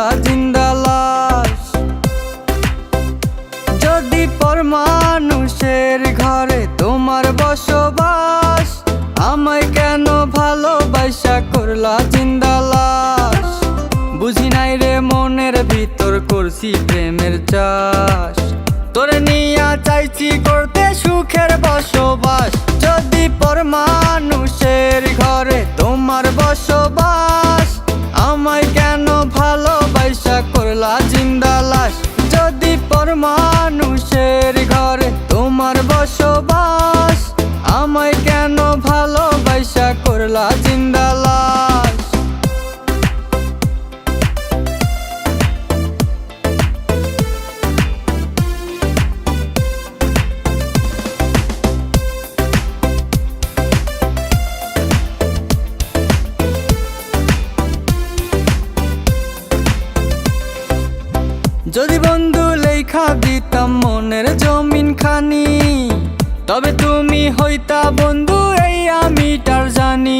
গলা জিন্দা লাশ। যদি পর ঘরে তোমার বসবাস, আমায় কেন ভালোবাসা করলা জিন্দা লাশ? বুঝি নাই রে মনের ভিতর করছি প্রেমের চাষ। তোর নিয়া চাইছি করতে সুখের বসবাস। যদি করলা জিন্দালাস যদি বন্ধু লেখা দিতাম মনের জমিন খানি তবে তুমি হইতা বন্ধু, এই আমি তার জানি।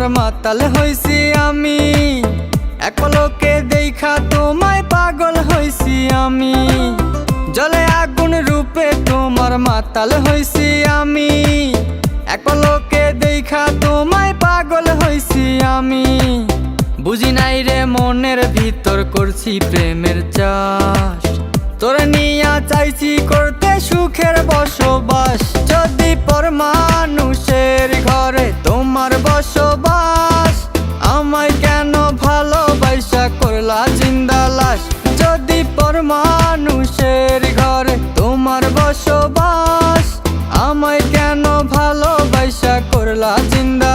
তোমার মাতাল হইছি আমি। এক পলকে দেখা তোমায় পাগল হইছি আমি। জলে আগুন রূপে তোমার মাতাল হইছি আমি। এক পলকে দেখা তোমায় পাগল হইছি আমি। বুঝি নাই রে মনের ভিতর করছি প্রেমের চাষ। পর মানুষের ঘরে তোমার বসবাস। আমায় কেন ভালোবাসা করলা জিন্দা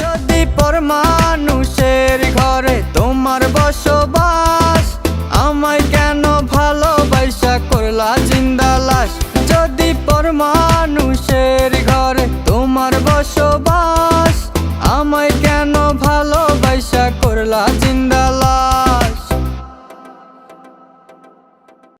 যদি পর মানুষের ঘরে তোমার বসবাস, আমায় কেন ভালোবাসা করলা জিন্দা লাশ? যদি পর মানুষের ঘরে তোমার বসবাস, আমায় কেন ভালো করলা জিন্দা